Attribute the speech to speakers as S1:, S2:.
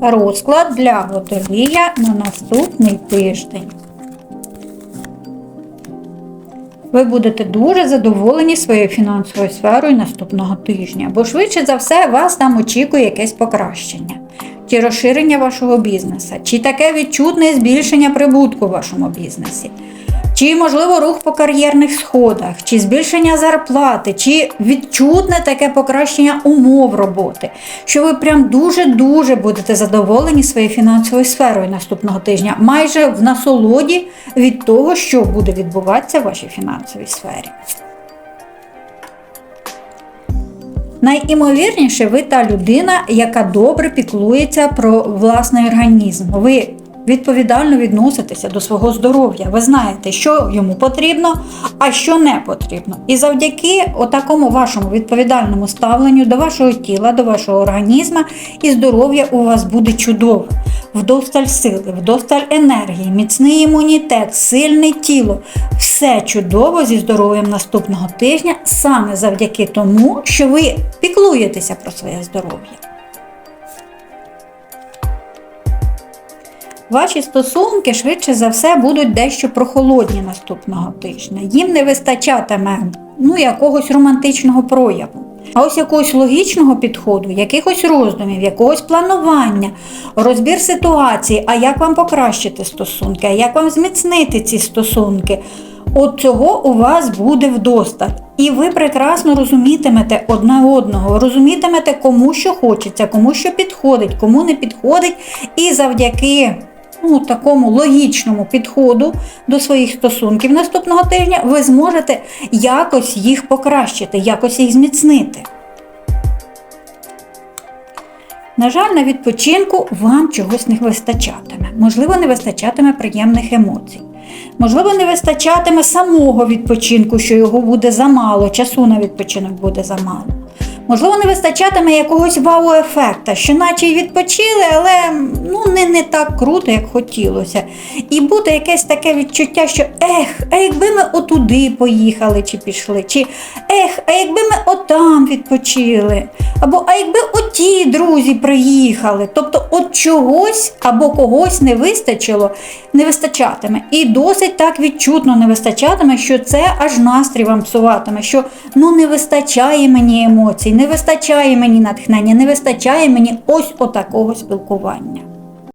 S1: розклад для водолія на наступний тиждень. Ви будете дуже задоволені своєю фінансовою сферою наступного тижня, бо швидше за все вас там очікує якесь покращення, чи розширення вашого бізнесу, чи таке відчутне збільшення прибутку в вашому бізнесі, чи, можливо, рух по кар'єрних сходах, чи збільшення зарплати, чи відчутне таке покращення умов роботи, що ви прям дуже-дуже будете задоволені своєю фінансовою сферою наступного тижня, майже в насолоді від того, що буде відбуватися в вашій фінансовій сфері. Найімовірніше, ви та людина, яка добре піклується про власний організм. Ви відповідально відноситеся до свого здоров'я. Ви знаєте, що йому потрібно, а що не потрібно. І завдяки такому вашому відповідальному ставленню до вашого тіла, до вашого організму, і здоров'я у вас буде чудове. Вдосталь сили, вдосталь енергії, міцний імунітет, сильне тіло. Все чудово зі здоров'ям наступного тижня, саме завдяки тому, що ви піклуєтеся про своє здоров'я. Ваші стосунки швидше за все будуть дещо прохолодні наступного тижня. Їм не вистачатиме ну, якогось романтичного прояву. А ось якогось логічного підходу, якихось роздумів, якогось планування, розбір ситуації, а як вам покращити стосунки, а як вам зміцнити ці стосунки. От цього у вас буде вдосталь. І ви прекрасно розумітимете одне одного, розумітимете, кому що хочеться, кому що підходить, кому не підходить. І завдяки ну, такому логічному підходу до своїх стосунків наступного тижня ви зможете якось їх покращити, якось їх зміцнити. На жаль, на відпочинку вам чогось не вистачатиме. Можливо, не вистачатиме приємних емоцій. Можливо, не вистачатиме самого відпочинку, що його буде замало, часу на відпочинок буде замало. Можливо, не вистачатиме якогось вау-ефекта, що наче й відпочили, але не так круто, як хотілося. І буде якесь таке відчуття, що ех, а якби ми отуди поїхали чи пішли, чи ех, а якби ми отам відпочили, або а якби оті друзі приїхали. Тобто от чогось або когось не вистачило, не вистачатиме. І досить так відчутно не вистачатиме, що це аж настрій вам псуватиме, що ну не вистачає мені емоцій, не вистачає мені натхнення, не вистачає мені ось отакого спілкування.